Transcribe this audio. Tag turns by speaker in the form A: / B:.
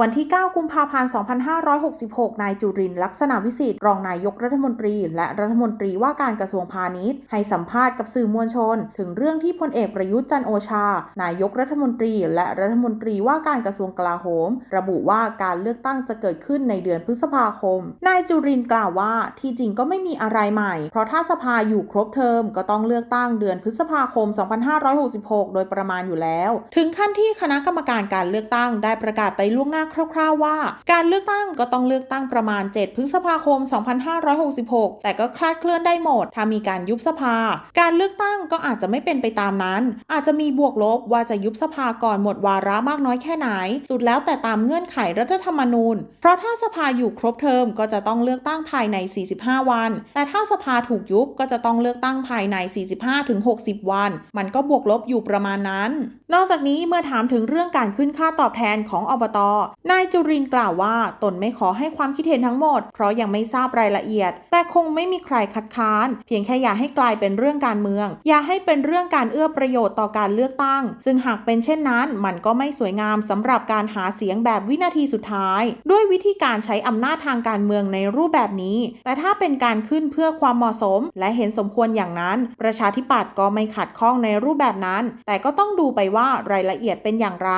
A: วันที่ 9 กุมภาพันธ์ 2566 นายจุรินลักษณะวิสิทธิ์รองนายกรัฐมนตรี และรัฐมนตรีว่าการกระทรวงพาณิชย์ ให้สัมภาษณ์กับสื่อมวลชน ถึงเรื่องที่พลเอกประยุทธ์จันโอชา นายกรัฐมนตรี และรัฐมนตรีว่าการกระทรวงกลาโหม ระบุว่าการเลือกตั้งจะเกิดขึ้นในเดือนพฤษภาคม นายจุรินกล่าวว่าที่จริงก็ไม่มีอะไรใหม่ เพราะถ้าสภาอยู่ครบเทอมก็ต้องเลือกตั้งเดือนพฤษภาคม 2566 โดยประมาณอยู่แล้ว ถึงขั้นที่คณะกรรมการการเลือกตั้งได้ประกาศไปล่วงหน้าคร่าวๆว่า การเลือกตั้งก็ต้องเลือกตั้งประมาณ 7 พฤษภาคม 2566 แต่ก็คลาดเคลื่อนได้หมด ถ้ามีการยุบสภา การเลือกตั้งก็อาจจะไม่เป็นไปตามนั้น อาจจะมีบวกลบว่าจะยุบสภาก่อนหมดวาระมากน้อยแค่ไหน สุดแล้วแต่ตามเงื่อนไขรัฐธรรมนูญ เพราะถ้าสภาอยู่ครบเทอมก็จะต้องเลือกตั้งภายใน 45 วัน แต่ถ้าสภาถูกยุบก็จะต้องเลือกตั้งภายใน 45-60 วัน มันก็บวกลบอยู่ประมาณนั้น นอกจากนี้เมื่อถามถึงเรื่องการขึ้นค่าตอบแทนของอบตนายจุรินกล่าวว่าตนไม่ขอให้ความคิดเห็นทั้งหมด เพราะยังไม่ทราบรายละเอียด แต่คงไม่มีใครคัดค้าน เพียงแค่อย่าให้กลายเป็นเรื่องการเมือง อย่าให้เป็นเรื่องการเอื้อประโยชน์ต่อการเลือกตั้ง ซึ่งหากเป็นเช่นนั้น มันก็ไม่สวยงามสำหรับการหาเสียงแบบวินาทีสุดท้าย ด้วยวิธีการใช้อำนาจทางการเมืองในรูปแบบนี้ แต่ถ้าเป็นการขึ้นเพื่อความเหมาะสม และเห็นสมควรอย่างนั้น ประชาธิปัตย์ก็ไม่ขัดข้องในรูปแบบนั้น แต่ก็ต้องดูไปว่ารายละเอียดเป็นอย่างไร